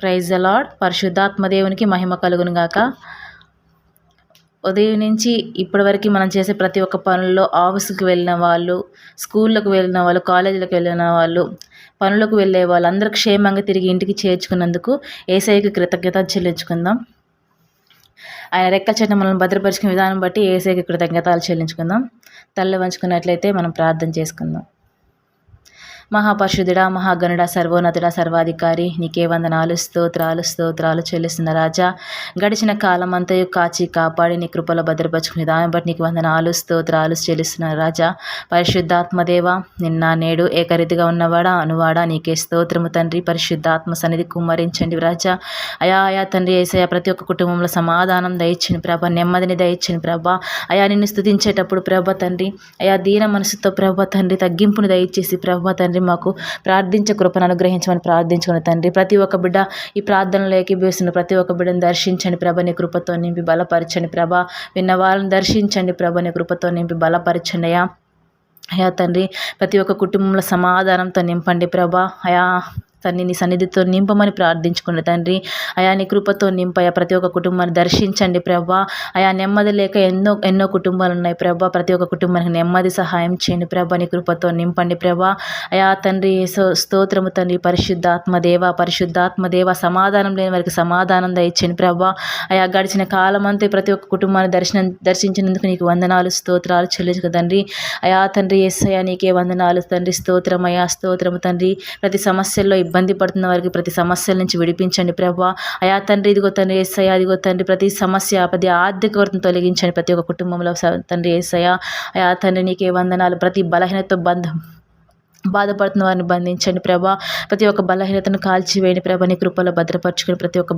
Praise అలాడ్ పరిశుద్ధాత్మ దేవునికి మహిమ కలుగునుగాక ఉదయం నుంచి ఇప్పటివరకు మనం చేసే ప్రతి ఒక్క పనుల్లో ఆఫీస్కి వెళ్ళిన వాళ్ళు స్కూళ్ళకు వెళ్ళిన వాళ్ళు కాలేజీలకు వెళ్ళిన వాళ్ళు పనులకు వెళ్ళే వాళ్ళు అందరూ క్షేమంగా తిరిగి ఇంటికి చేర్చుకున్నందుకు ఏసఐకి కృతజ్ఞత చెల్లించుకుందాం. ఆయన రెక్కల చెట్టు మనల్ని భద్రపరిచిన విధానం బట్టి ఏసైకి కృతజ్ఞతలు చెల్లించుకుందాం. తల్లి వంచుకున్నట్లయితే మనం ప్రార్థన చేసుకుందాం. మహాపరిశుధుడా మహాగణుడ సర్వోన్నతుడ సర్వాధికారి నీకే వందనాలు స్తోత్రాలు స్తోత్రాలు చెల్లిస్తున్న రాజా. గడిచిన కాలం అంతయు కాచి కాపాడి నీ కృపలో భద్రపరుచుకునే దాన్ని బట్టి నీకు వందనాలు స్తోత్రాలు చెల్లిస్తున్న రాజా. పరిశుద్ధాత్మదేవ నిన్న నేడు ఏకరీతిగా ఉన్నవాడా అనువాడా నీకే స్తోత్రము తండ్రి. పరిశుద్ధాత్మ సన్నిధి కుమ్మరించండి రాజా. అయా అయా తండ్రి ఏసయ ప్రతి ఒక్క కుటుంబంలో సమాధానం దయచిన ప్రభ. నెమ్మదిని దయచిన ప్రభ. అయా నిన్ను స్థుతించేటప్పుడు ప్రభ తండ్రి. అయా దీన మనసుతో ప్రభ తండ్రి తగ్గింపుని దయచేసి ప్రభ తండ్రి తండ్రి మాకు ప్రార్థించే కృపను అనుగ్రహించమని ప్రార్థించుకుని తండ్రి. ప్రతి ఒక్క బిడ్డ ఈ ప్రార్థనలో ఏకీభవిస్తున్న ప్రతి ఒక్క బిడ్డను దర్శించండి ప్రభని కృపతో నింపి బలపరచండి ప్రభ. విన్న వాళ్ళని దర్శించండి ప్రభని కృపతో నింపి బలపరచండి అయా తండ్రి ప్రతి ఒక్క కుటుంబంలో సమాధానంతో నింపండి ప్రభా. అయా తండ్రి నీ సన్నిధితో నింపమని ప్రార్థించుకున్న తండ్రి అయా నీ కృపతో నింపయా ప్రతి ఒక్క కుటుంబాన్ని దర్శించండి ప్రభా. అయా నెమ్మది లేక ఎన్నో ఎన్నో కుటుంబాలు ఉన్నాయి ప్రభా. ప్రతి ఒక్క కుటుంబానికి నెమ్మది సహాయం చేయండి ప్రభా. నీ కృపతో నింపండి ప్రభా. అయా తండ్రి స్తోత్రము తండ్రి. పరిశుద్ధాత్మ దేవ పరిశుద్ధాత్మ దేవ. సమాధానం లేని వారికి సమాధానం దయచండి ప్రభా. అయా గడిచిన కాలం అంతే ప్రతి ఒక్క కుటుంబాన్ని దర్శనం దర్శించినందుకు నీకు వందనాలు స్తోత్రాలు చెల్లించు తండ్రి. అయా తండ్రి ఎస్ అయా నీకే వందనాలు తండ్రి. స్తోత్రం అయా స్తోత్రము తండ్రి. ప్రతి సమస్యల్లో ఇబ్బంది పడుతున్న వారికి ప్రతి సమస్యల నుంచి విడిపించండి ప్రభా. అయా తండ్రి ఇదిగో తండ్రి ఏసయ్య ఇదిగో తండ్రి ప్రతి సమస్య ప్రతి ఆర్థిక వర్తను తొలగించండి ప్రతి ఒక్క కుటుంబంలో తండ్రి ఏసయ్య. అయా తండ్రి నీకే వందనాలు. ప్రతి బలహీనతో బంధం బాధపడుతున్న వారిని బంధించండి ప్రభా. ప్రతి ఒక్క బలహీనతను కాల్చివేయండి ప్రభా. నీ కృపలో భద్రపరచుకొని ప్రతి ఒక్క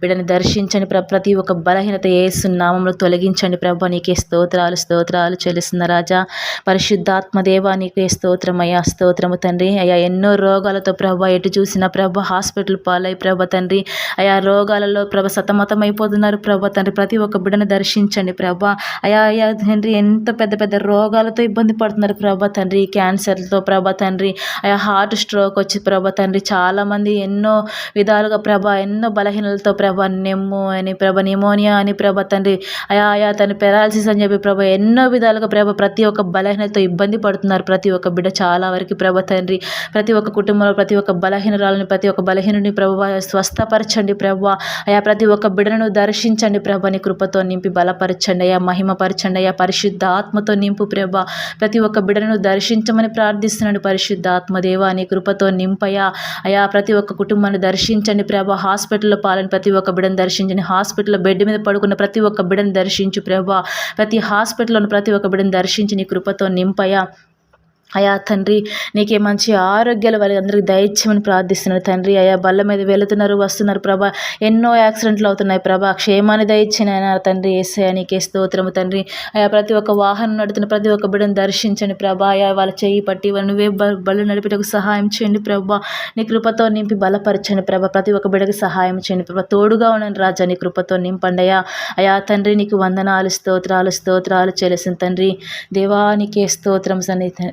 బిడ్డని దర్శించండి ప్ర ప్రతి ఒక్క బలహీనత ఏసునామంలో తొలగించండి ప్రభా. నీకే స్తోత్రాలు స్తోత్రాలు చెల్లిస్తున్న రాజా. పరిశుద్ధాత్మదేవా నీకే స్తోత్రం అయ్యా. స్తోత్రము తండ్రి. అయ్యా ఎన్నో రోగాలతో ప్రభా ఎటు చూసిన ప్రభ హాస్పిటల్ పాలై ప్రభ తండ్రి. అయా రోగాలలో ప్రభ సతమతం అయిపోతున్నారు ప్రభ తండ్రి. ప్రతి ఒక్క బిడ్డను దర్శించండి ప్రభ. అయా అయా తండ్రి ఎంత పెద్ద పెద్ద రోగాలతో ఇబ్బంది పడుతున్నారు ప్రభ తండ్రి. క్యాన్సర్లతో ప్రభ తండ్రి అయా హార్ట్ స్ట్రోక్ వచ్చి ప్రభ తండ్రి చాలామంది ఎన్నో విధాలుగా ప్రభ ఎన్నో బలహీనలతో ప్రభ నెమ్ము అని ప్రభ నిమోనియా అని ప్రభ తండ్రి. అయా అయా తన పెరాలసిస్ అని చెప్పి ప్రభ ఎన్నో విధాలుగా ప్రభ ప్రతి ఒక్క బలహీనతతో ఇబ్బంది పడుతున్నారు ప్రతి ఒక్క బిడ్డ చాలా వరకు ప్రభ తండ్రి. ప్రతి ఒక్క కుటుంబంలో ప్రతి ఒక్క బలహీనరాలని ప్రతి ఒక్క బలహీనుని ప్రభ స్వస్థపరచండి ప్రభ. అయా ప్రతి ఒక్క బిడ్డను దర్శించండి ప్రభాని కృపతో నింపి బలపరచండి. అయా మహిమపరచండి. అయా పరిశుద్ధ ఆత్మతో నింపు ప్రభ. ప్రతి ఒక్క బిడ్డను దర్శించమని ప్రార్థిస్తున్నాడు పరిశుద్ధాత్మదేవ నీ కృపతో నింపయా. అయా ప్రతి ఒక్క కుటుంబాన్ని దర్శించండి ప్రభా. హాస్పిటల్లో పాలని ప్రతి ఒక్క బిడ్డను దర్శించండి. హాస్పిటల్లో బెడ్ మీద పడుకున్న ప్రతి ఒక్క బిడ్డను దర్శించు ప్రభా. ప్రతి హాస్పిటల్లో ప్రతి ఒక్క బిడ్డను దర్శించి నీ కృపతో నింపయా. అయా తండ్రి నీకే మంచి ఆరోగ్యాలు అందరికీ దయచేయమని ప్రార్థిస్తున్నారు తండ్రి. అయా బల్ల మీద వెళుతున్నారు వస్తున్నారు ప్రభా. ఎన్నో యాక్సిడెంట్లు అవుతున్నాయి ప్రభా. క్షేమాన్ని దయచిన తండ్రి ఏసయ నీకే స్తోత్రము తండ్రి. అయా ప్రతి ఒక్క వాహనం నడుతున్న ప్రతి ఒక్క బిడ్డను దర్శించండి ప్రభా. అయా వాళ్ళ చేయి పట్టి వాళ్ళు నువ్వే బళ్ళు నడిపేటకు సహాయం చేయండి ప్రభా. నీ కృపతో నింపి బలపరచండి ప్రభా. ప్రతి ఒక్క బిడ్డకి సహాయం చేయండి ప్రభా. తోడుగా ఉండండి రాజా నీ కృపతో నింపండి అయా అయా తండ్రి నీకు వందనాలు స్తోత్రాలు స్తోత్రాలు చేసిన తండ్రి. దేవానికే స్తోత్రం సన్నిధి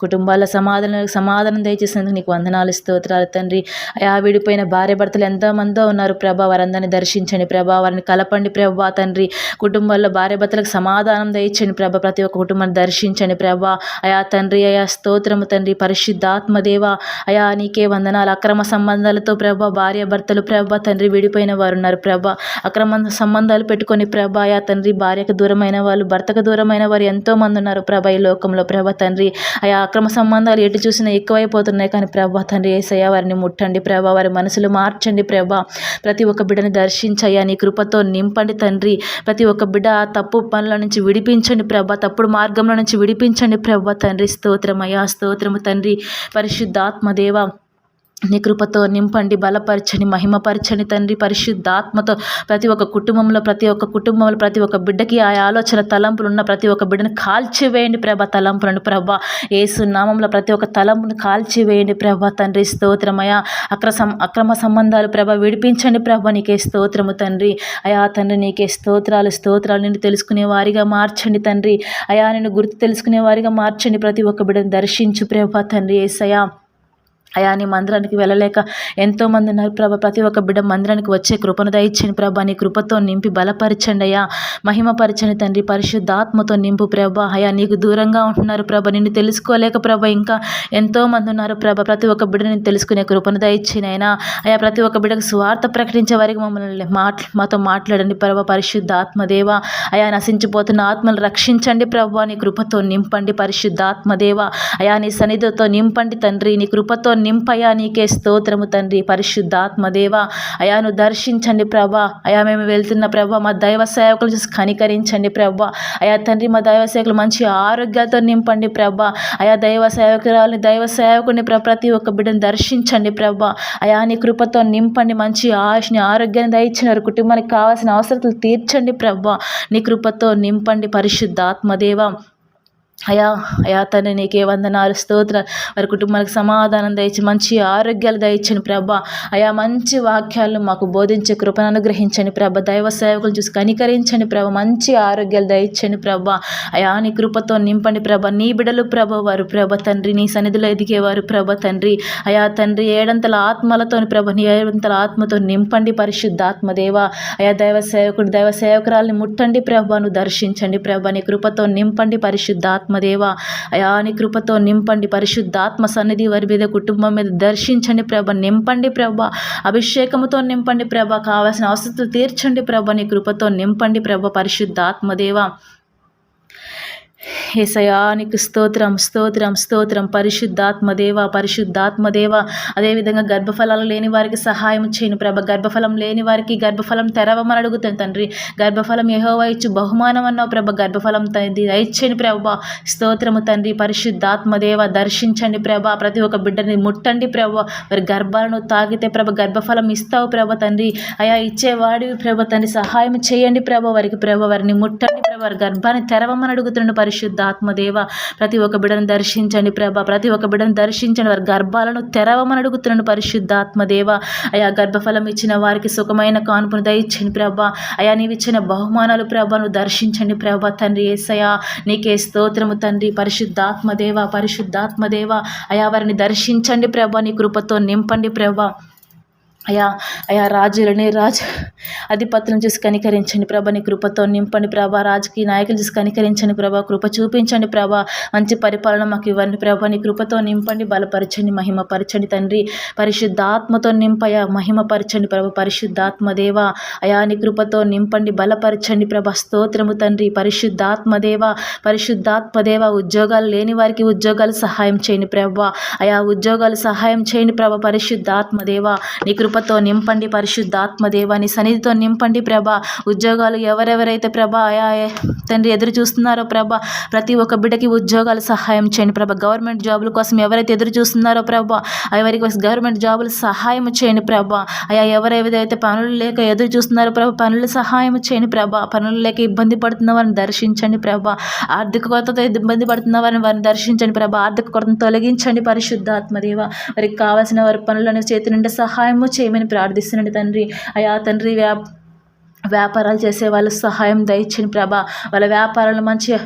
కుటుంబాల సమాధానం సమాధానం దయచేసినందుకు నీకు వందనాలు స్తోత్రాలు తండ్రి. అయా విడిపోయిన భార్య భర్తలు ఎంతోమందో ఉన్నారు ప్రభా. వారందరినీ దర్శించండి ప్రభా. వారిని కలపండి ప్రభా తండ్రి. కుటుంబాల్లో భార్య భర్తలకు సమాధానం దయచండి ప్రభా. ప్రతి ఒక్క కుటుంబాన్ని దర్శించండి ప్రభా. అయా తండ్రి అయా స్తోత్రము తండ్రి. పరిశుద్ధాత్మదేవ అయా నీకే వందనాలు. అక్రమ సంబంధాలతో ప్రభా భార్య భర్తలు ప్రభా తండ్రి విడిపోయిన వారు ఉన్నారు ప్రభా. అక్రమ సంబంధాలు పెట్టుకొని ప్రభా అయా తండ్రి భార్యకు దూరమైన వాళ్ళు భర్తకు దూరమైన వారు ఎంతోమంది ఉన్నారు ప్రభా ఈ లోకంలో ప్రభా తండ్రి. అయా అక్రమ సంబంధాలు ఎటు చూసినా ఎక్కువైపోతున్నాయి. కానీ ప్రభా తండ్రి ఏసయ్య వారిని ముట్టండి ప్రభా వారి మనసులు మార్చండి ప్రభా. ప్రతి ఒక్క బిడ్డని దర్శించయ్యా నీ కృపతో నింపండి తండ్రి. ప్రతి ఒక్క బిడ్డ తప్పు పనుల నుంచి విడిపించండి ప్రభా తప్పుడు మార్గంలో నుంచి విడిపించండి ప్రభా తండ్రి. స్తోత్రమయ్యా స్తోత్రము తండ్రి. పరిశుద్ధాత్మదేవ నీ కృపతో నింపండి బలపరచని మహిమపరచని తండ్రి పరిశుద్ధాత్మతో. ప్రతి ఒక్క కుటుంబంలో ప్రతి ఒక్క కుటుంబంలో ప్రతి ఒక్క బిడ్డకి ఆ ఆలోచన తలంపులు ఉన్న ప్రతి ఒక్క బిడ్డను కాల్చివేయండి ప్రభ తలంపులను ప్రభ. ఏసు నామంలో ప్రతి ఒక్క తలంపును కాల్చివేయండి ప్రభ తండ్రి. స్తోత్రమయ సం అక్రమ సంబంధాలు ప్రభ విడిపించండి ప్రభ. నీకే స్తోత్రము తండ్రి. అయా తండ్రి నీకే స్తోత్రాలు స్తోత్రాలు నిన్ను తెలుసుకునే వారిగా మార్చండి తండ్రి. అయా నిన్ను గుర్తు తెలుసుకునే వారిగా మార్చండి. ప్రతి ఒక్క బిడ్డను దర్శించు ప్రభ తండ్రి. ఏసయా అయా నీ మందిరానికి వెళ్ళలేక ఎంతోమంది ఉన్నారు ప్రభా. ప్రతి ఒక్క బిడ్డ మందిరానికి వచ్చే కృపను దయచ్చని ప్రభా. నీ కృపతో నింపి బలపరచండి అయ్యా. మహిమపరచండి తండ్రి. పరిశుద్ధాత్మతో నింపు ప్రభా. అయా నీకు దూరంగా ఉంటున్నారు ప్రభ. నిన్ను తెలుసుకోలేక ప్రభా ఇంకా ఎంతోమంది ఉన్నారు ప్రభ. ప్రతి ఒక్క బిడ్డని తెలుసుకునే కృపను దయచ్చిన అయినా. అయా ప్రతి ఒక్క బిడ్డకు స్వార్థ ప్రకటించే వారికి మమ్మల్ని మాట్ మాతో మాట్లాడండి ప్రభా. పరిశుద్ధాత్మదేవ అయా నశించిపోతున్న ఆత్మలు రక్షించండి ప్రభా. నీ కృపతో నింపండి పరిశుద్ధాత్మదేవ అయా నీ సన్నిధితో నింపండి తండ్రి. నీ కృపతో నింపయా నీకే స్తోత్రము తండ్రి. పరిశుద్ధాత్మదేవ అయాను దర్శించండి ప్రభా. అయా మేము వెళ్తున్న ప్రభా మా దైవ సేవకులు చూసి కనికరించండి ప్రభా. అయా తండ్రి మా దైవ సేవకులు మంచి ఆరోగ్యాలతో నింపండి ప్రభా. అయా దైవ సేవకురాలని దైవ సేవకుని ప్ర ప్రతి ఒక్క బిడ్డను దర్శించండి ప్రభా. అయా నీ కృపతో నింపండి మంచి ఆయుష్ని ఆరోగ్యాన్ని దయచిన వారి కుటుంబానికి కావాల్సిన అవసరాలు తీర్చండి ప్రభా. నీ కృపతో నింపండి పరిశుద్ధాత్మదేవ. అయా అయా తండ్రి నీకే వందనాలు స్తోత్ర వారి కుటుంబానికి సమాధానం దయచి మంచి ఆరోగ్యాలు దయచని ప్రభ. అయా మంచి వాక్యాలు మాకు బోధించే కృపను అనుగ్రహించండి ప్రభ. దైవ సేవకులు చూసి కనికరించండి ప్రభ. మంచి ఆరోగ్యాలు దయచండి ప్రభ. అయా నీ కృపతో నింపండి ప్రభ. నీ బిడలు ప్రభ వారు ప్రభ తండ్రి. నీ సన్నిధిలో ఎదిగేవారు ప్రభ తండ్రి. అయా తండ్రి ఏడంతల ఆత్మలతో ప్రభ నీ ఏడంతల ఆత్మతో నింపండి పరిశుద్ధాత్మదేవ అయా దైవ సేవకుడు దైవ సేవకురాల్ని ముట్టండి ప్రభను దర్శించండి ప్రభ. నీ కృపతో నింపండి పరిశుద్ధాత్మ ఆత్మదేవ అయా నీ కృపతో నింపండి పరిశుద్ధాత్మ సన్నిధి వారి మీద కుటుంబం మీద దర్శించండి ప్రభ నింపండి ప్రభ అభిషేకముతో నింపండి ప్రభ కావాల్సిన అవసరం తీర్చండి ప్రభ నీ కృపతో నింపండి ప్రభ పరిశుద్ధాత్మదేవ ఏసయానికి స్తోత్రం స్తోత్రం స్తోత్రం. పరిశుద్ధాత్మదేవ పరిశుద్ధాత్మదేవ అదేవిధంగా గర్భఫలాలు లేని వారికి సహాయం చేయను ప్రభ. గర్భఫలం లేని వారికి గర్భఫలం తెరవమని అడుగుతాను తండ్రి. గర్భఫలం ఏహోవా ఇచ్చు బహుమానం అన్నావు ప్రభ. గర్భఫలం దయచేని ప్రభ. స్తోత్రము తండ్రి. పరిశుద్ధాత్మదేవ దర్శించండి ప్రభ. ప్రతి ఒక్క బిడ్డని ముట్టండి ప్రభ. వారి గర్భాలను తాగితే ప్రభ గర్భఫలం ఇస్తావు ప్రభ తండ్రి. అయా ఇచ్చేవాడివి ప్రభ తండ్రి. సహాయం చేయండి ప్రభ వారికి ప్రభ. వారిని ముట్టండి ప్రభ. వారి గర్భాన్ని తెరవమని అడుగుతున్నాడు పరిశుద్ధాత్మదేవ. ప్రతి ఒక్క బిడ్డను దర్శించండి ప్రభ. ప్రతి ఒక్క బిడ్డను దర్శించండి. వారి గర్భాలను తెరవమని అడుగుతున్నాను పరిశుద్ధాత్మదేవ. అయా గర్భఫలం ఇచ్చిన వారికి సుఖమైన కానుపును దయచ్చండి ప్రభ. అయా నీవు ఇచ్చిన బహుమానాలు ప్రభను దర్శించండి ప్రభ తండ్రి ఏసయా నీకే స్తోత్రము తండ్రి. పరిశుద్ధాత్మదేవ పరిశుద్ధాత్మదేవ. అయా వారిని దర్శించండి ప్రభ. నీ కృపతో నింపండి ప్రభ. అయా అయా రాజులని రాజు అధిపతులను చూసి కనికరించండి ప్రభ నీ కృపతో నింపండి ప్రభా రాజకీయ నాయకులు చూసి కనికరించండి ప్రభా కృప చూపించండి ప్రభా మంచి పరిపాలన మాకు ఇవ్వండి ప్రభా నీ కృపతో నింపండి బలపరచండి మహిమపరచండి తండ్రి పరిశుద్ధాత్మతో నింపయా మహిమపరచండి ప్రభ పరిశుద్ధాత్మదేవ అయా నీ కృపతో నింపండి బలపరచండి ప్రభ స్తోత్రము తండ్రి పరిశుద్ధాత్మదేవ పరిశుద్ధాత్మదేవ ఉద్యోగాలు లేని వారికి ఉద్యోగాలు సహాయం చేయండి ప్రభ అయా ఉద్యోగాలు సహాయం చేయండి ప్రభ పరిశుద్ధాత్మదేవ నీ కృప కృపతో నింపండి పరిశుద్ధాత్మదేవాని సన్నిధితో నింపండి ప్రభ. ఉద్యోగాలు ఎవరెవరైతే ప్రభ ఆయా తండ్రి ఎదురు చూస్తున్నారో ప్రభ ప్రతి ఒక్క బిడ్డకి ఉద్యోగాలు సహాయం చేయండి ప్రభ. గవర్నమెంట్ జాబుల కోసం ఎవరైతే ఎదురు చూస్తున్నారో ప్రభ ఎవరికి గవర్నమెంట్ జాబులు సహాయం చేయండి ప్రభ. అయా ఎవరెవరైతే పనులు లేక ఎదురు చూస్తున్నారో ప్రభ పనులు సహాయం చేయండి ప్రభ. పనులు లేక ఇబ్బంది పడుతున్న వారిని దర్శించండి ప్రభ. ఆర్థిక కొరతతో ఇబ్బంది పడుతున్న వారిని వారిని దర్శించండి ప్రభ. ఆర్థిక కొరతను తొలగించండి పరిశుద్ధాత్మదేవ. వారికి కావాల్సిన వారి పనులను చేతి నుండి సహాయము చేయండి. చేయమని ప్రార్థిస్తున్నాడు తండ్రి. అయా తండ్రి వ్యా వ్యాపారాలు చేసే వాళ్ళు సహాయం దయచేయండి ప్రభా. వాళ్ళ వ్యాపారాలు మంచి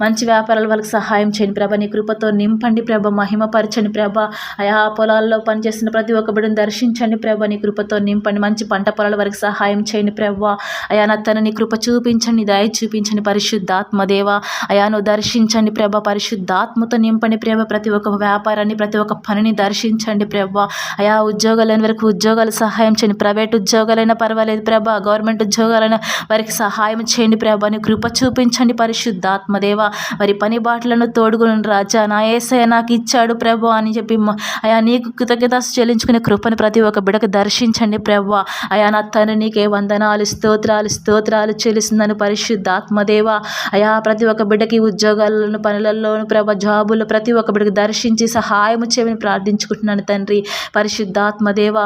మంచి వ్యాపారాలు వాళ్ళకి సహాయం చేయండి ప్రభా. నీ కృపతో నింపండి ప్రభ. మహిమపరచండి ప్రభ. అయా పొలాల్లో పనిచేస్తున్న ప్రతి ఒక్క బిడ్డను దర్శించండి ప్రభ. నీ కృపతో నింపండి. మంచి పంట పొలాల వరకు సహాయం చేయండి ప్రభ. అయా నా తన నీ కృప చూపించండి దయ చూపించండి పరిశుద్ధాత్మదేవ అయా నువ్వు దర్శించండి ప్రభ. పరిశుద్ధాత్మతో నింపండి ప్రభ. ప్రతి ఒక్క వ్యాపారాన్ని ప్రతి ఒక్క పనిని దర్శించండి ప్రభ. అయా ఉద్యోగాలైన వరకు ఉద్యోగాలు సహాయం చేయండి. ప్రైవేట్ ఉద్యోగాలైనా పర్వాలేదు ప్రభ. గవర్నమెంట్ ఉద్యోగాలను వారికి సహాయం చేయండి ప్రభా. నీ కృప చూపించండి పరిశుద్ధాత్మదేవ. వారి పని బాటలను తోడుగుని రాజా. నా ఏసయ నాకు ఇచ్చాడు ప్రభు అని చెప్పి అయా నీకు కృతజ్ఞత చెల్లించుకునే కృపను ప్రతి ఒక్క బిడకు దర్శించండి ప్రభు. అయా నా తను నీకే వందనాలు స్తోత్రాలు స్తోత్రాలు చెల్లిస్తుందని పరిశుద్ధాత్మదేవ. అయా ప్రతి ఒక్క బిడ్డకి ఉద్యోగాలను పనులలోను ప్రభ జాబులు ప్రతి ఒక్క బిడ్డకు దర్శించి సహాయం చేయమని ప్రార్థించుకుంటున్నాను తండ్రి. పరిశుద్ధాత్మదేవ.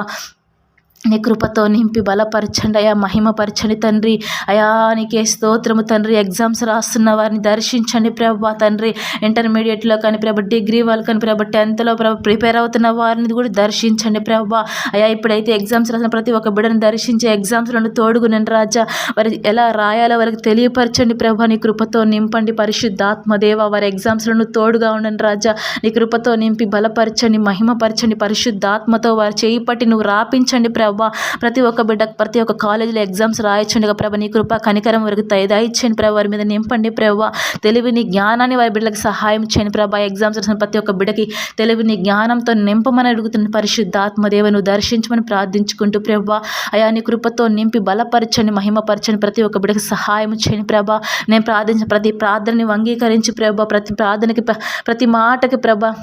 నీ కృపతో నింపి బలపరచండి అయా మహిమపరచండి తండ్రి. అయా నీకే స్తోత్రము తండ్రి. ఎగ్జామ్స్ రాస్తున్న వారిని దర్శించండి ప్రభా తండ్రి. ఇంటర్మీడియట్లో కానీ ప్రభ డిగ్రీ వాళ్ళు కానీ ప్రభ టెన్త్లో ప్రభ ప్రిపేర్ అవుతున్న వారిని కూడా దర్శించండి ప్రభా. అయా ఇప్పుడైతే ఎగ్జామ్స్ రాసిన ప్రతి ఒక్క బిడ్డను దర్శించి ఎగ్జామ్స్లను తోడుగునండి రాజా. వారి ఎలా రాయాలో వారికి తెలియపరచండి ప్రభా. నీ కృపతో నింపండి పరిశుద్ధాత్మదేవ వారి ఎగ్జామ్స్లను తోడుగా ఉండండి రాజా. నీ కృపతో నింపి బలపరచండి మహిమపరచండి పరిశుద్ధాత్మతో వారు చేయి పట్టి నువ్వు రాపించండి ప్రభా. ప్రభా. ప్రతి ఒక్క బిడ్డకు ప్రతి ఒక్క కాలేజీలో ఎగ్జామ్స్ రాయొచ్చుండగా ప్రభా నీ కృప కనికరం వరకు దయచేయండి ప్రభా వారి మీద నింపండి ప్రభా. తెలివిని జ్ఞానాన్ని వారి బిడ్డలకు సహాయం చేయండి ప్రభా. ఎగ్జామ్స్ రాసిన ప్రతి ఒక్క బిడ్డకి తెలివిని జ్ఞానంతో నింపమని అడుగుతున్న పరిశుద్ధాత్మదేవను దర్శించమని ప్రార్థించుకుంటూ ప్రభా. అయా నీ కృపతో నింపి బలపరచండి మహిమపరచండి. ప్రతి ఒక్క బిడ్డకి సహాయం చేయండి ప్రభా. నేను ప్రార్థించిన ప్రతి ప్రార్థనని అంగీకరించి ప్రభా ప్రతి ప్రార్థనకి ప్ర- ప్రతి మాటకి ప్రభా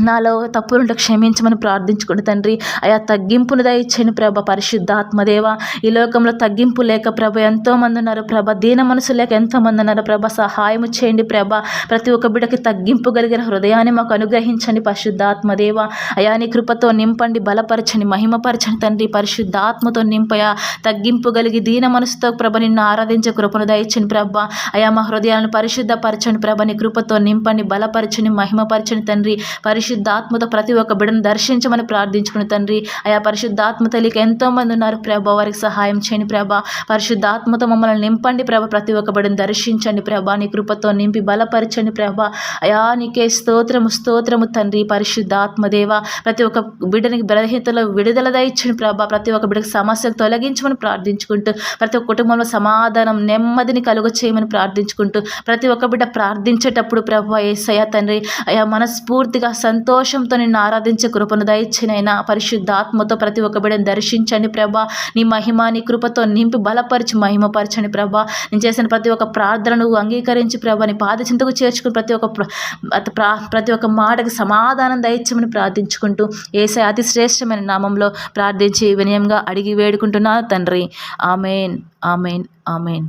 నాలో తప్పులుంటే క్షమించమని ప్రార్థించుకుని తండ్రి అయా తగ్గింపును దయచేయని ప్రభ పరిశుద్ధాత్మదేవ. ఈ లోకంలో తగ్గింపు లేక ప్రభ ఎంతోమంది ఉన్నారు ప్రభ దీన మనసు లేక ఎంతోమంది ఉన్నారు ప్రభ సహాయం చేయండి ప్రభ. ప్రతి ఒక్క బిడ్డకి తగ్గింపు కలిగిన హృదయాన్ని మాకు అనుగ్రహించండి పరిశుద్ధాత్మదేవ. అయా నీ కృపతో నింపండి బలపరచండి మహిమపరచండి తండ్రి పరిశుద్ధాత్మతో నింపయా. తగ్గింపు కలిగి దీన మనసుతో ప్రభ నిన్ను ఆరాధించే కృపను దయచండి ప్రభ. అయా మా హృదయాలను పరిశుద్ధపరచండి ప్రభ నీ కృపతో నింపండి బలపరచండి మహిమపరచండి తండ్రి పరిశుద్ధాత్మతో ప్రతి ఒక్క బిడ్డను దర్శించమని ప్రార్థించుకుని తండ్రి. అయా పరిశుద్ధాత్మ తల్లికి ఎంతోమంది ఉన్నారు ప్రభ వారికి సహాయం చేయండి ప్రభ. పరిశుద్ధాత్మతో మమ్మల్ని నింపండి ప్రభ ప్రతి ఒక్క బిడ్డను దర్శించండి ప్రభ. నీ కృపతో నింపి బలపరచండి ప్రభ. అయా నీకే స్తోత్రము స్తోత్రము తండ్రి పరిశుద్ధాత్మదేవ ప్రతి ఒక్క బిడ్డనికి బలహీనతలో విడుదల దయచండి ప్రభ. ప్రతి ఒక్క బిడ్డకి సమస్యలు తొలగించమని ప్రార్థించుకుంటూ ప్రతి ఒక్క కుటుంబంలో సమాధానం నెమ్మదిని కలుగ చేయమని ప్రార్థించుకుంటూ ప్రతి ఒక్క బిడ్డ ప్రార్థించేటప్పుడు ప్రభు ఏసయ్య తండ్రి అయా మనస్ఫూర్తిగా సంత సంతోషంతో నిన్ను ఆరాధించే కృపను దయచినైనా పరిశుద్ధాత్మతో ప్రతి ఒక్క బిడ్డను దర్శించండి ప్రభా. నీ మహిమ నీ కృపతో నింపి బలపరిచి మహిమపరచండి ప్రభా. నేను చేసిన ప్రతి ఒక్క ప్రార్థనను అంగీకరించి ప్రభా నీ పాద చింతకు చేర్చుకుని ప్రతి ఒక్క ప్రా- ప్రతి ఒక్క మాటకు సమాధానం దయచ్చమని ప్రార్థించుకుంటూ ఏసై అతి శ్రేష్టమైన నామంలో ప్రార్థించి వినయంగా అడిగి వేడుకుంటున్నా తండ్రి. Amen amen amen.